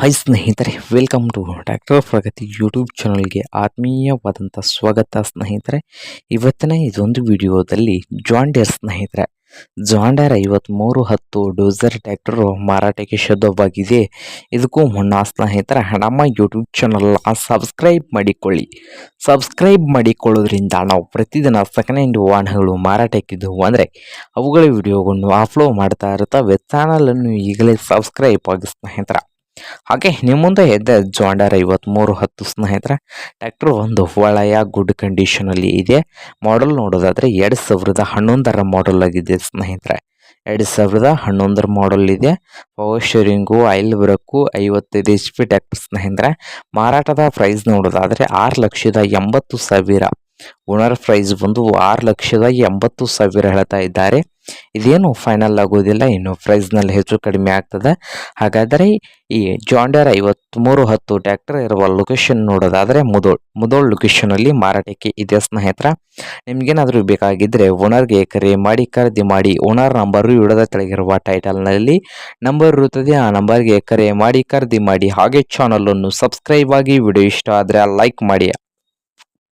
Hi ಸ್ನೇಹಿತರೆ welcome to doctor Pragati YouTube ಚಾನಲ್ಗೆ ಆತ್ಮೀಯವಾದಂಥ ಸ್ವಾಗತ ಸ್ನೇಹಿತರೆ. ಇವತ್ತಿನ ಇದೊಂದು ವಿಡಿಯೋದಲ್ಲಿ ಜಾಂಡೇರ್ ಸ್ನೇಹಿತರೆ. ಜಾಂಡೇರ್ ಐವತ್ತ್ಮೂರು ಹತ್ತು ಡೋಸರ್ ಟ್ಯಾಕ್ಟರು ಮಾರಾಟಕ್ಕೆ ಶುದ್ಧವಾಗಿದೆ. ಇದಕ್ಕೂ ಮುನ್ನ ಸ್ನೇಹಿತರೆ, ನಮ್ಮ ಯೂಟ್ಯೂಬ್ ಚಾನಲ್ನ ಸಬ್ಸ್ಕ್ರೈಬ್ ಮಾಡಿಕೊಳ್ಳಿ. ಸಬ್ಸ್ಕ್ರೈಬ್ ಮಾಡಿಕೊಳ್ಳೋದ್ರಿಂದ ನಾವು ಪ್ರತಿದಿನ ಸೆಕೆಂಡ್ ಹ್ಯಾಂಡ್ ವಾಹನಗಳು ಮಾರಾಟಕ್ಕಿದ್ದವು ಅಂದರೆ, ಅವುಗಳ ವಿಡಿಯೋಗಳನ್ನು ಅಪ್ಲೋಡ್ ಮಾಡ್ತಾ ಇರ್ತವೆ ಚಾನಲನ್ನು ಈಗಲೇ ಸಬ್ಸ್ಕ್ರೈಬ್ ಆಗಿ ಸ್ನೇಹಿತರೆ. ಹಾಗೆ ನಿಮ್ಮ ಮುಂದೆ ಎದ್ದ ಜಾಂಡರ್ ಐವತ್ತ್ಮೂರು ಹತ್ತು ಸ್ನೇಹಿತರೆ ಟ್ರ್ಯಾಕ್ಟರ್ ಒಂದು ಒಳ್ಳೆಯ ಗುಡ್ ಕಂಡೀಷನಲ್ಲಿ ಇದೆ. ಮಾಡೆಲ್ ನೋಡೋದಾದರೆ ಎರಡು ಸಾವಿರದ ಹನ್ನೊಂದರ ಮಾಡೆಲ್ ಆಗಿದೆ ಸ್ನೇಹಿತರೆ. ಎರಡು ಸಾವಿರದ ಹನ್ನೊಂದರ ಮಾಡೆಲ್ ಇದೆ. ಪವರ್ ಶೇರಿಂಗು ಆಯಿಲ್ ಬ್ರಕ್ಕು ಐವತ್ತೈದು ಎಚ್ ಪಿ ಟ್ಯಾಕ್ಟರ್ ಸ್ನೇಹಿತರೆ. ಮಾರಾಟದ ಪ್ರೈಸ್ ನೋಡೋದಾದರೆ ಆರು ಲಕ್ಷದ ಎಂಬತ್ತು ಸಾವಿರ. ಓನರ್ ಪ್ರೈಸ್ ಬಂದು ಆರು ಲಕ್ಷದ ಎಂಬತ್ತು ಸಾವಿರ ಹೇಳ್ತಾ ಇದ್ದಾರೆ. ಇದೇನು ಫೈನಲ್ ಆಗೋದಿಲ್ಲ, ಇನ್ನು ಪ್ರೈಸ್ನಲ್ಲಿ ಹೆಚ್ಚು ಕಡಿಮೆ ಆಗ್ತದೆ. ಹಾಗಾದರೆ ಈ ಜಾಂಡರ್ ಐವತ್ತ್ಮೂರು ಹತ್ತು ಟ್ಯಾಕ್ಟರ್ ಇರುವ ಲೊಕೇಶನ್ ನೋಡೋದಾದರೆ ಮುದೋಳ್ ಮುದೋಳ್ ಲೊಕೇಶನಲ್ಲಿ ಮಾರಾಟಕ್ಕೆ ಇದೆ ಸ್ನೇಹಿತರ? ನಿಮಗೇನಾದರೂ ಬೇಕಾಗಿದ್ದರೆ ಓನರ್ಗೆ ಕರೆ ಮಾಡಿ, ಖರೀದಿ ಮಾಡಿ ಓನರ್ ನಂಬರು ಇಡದ ಕೆಳಗಿರುವ ಟೈಟಲ್ನಲ್ಲಿ ನಂಬರ್ ಇರುತ್ತದೆ, ಆ ನಂಬರ್ಗೆ ಕರೆ ಮಾಡಿ, ಖರೀದಿ ಮಾಡಿ, ಹಾಗೆ ಚಾನಲನ್ನು ಸಬ್ಸ್ಕ್ರೈಬ್ ಆಗಿ ವಿಡಿಯೋ ಇಷ್ಟ ಆದರೆ ಲೈಕ್ ಮಾಡಿ.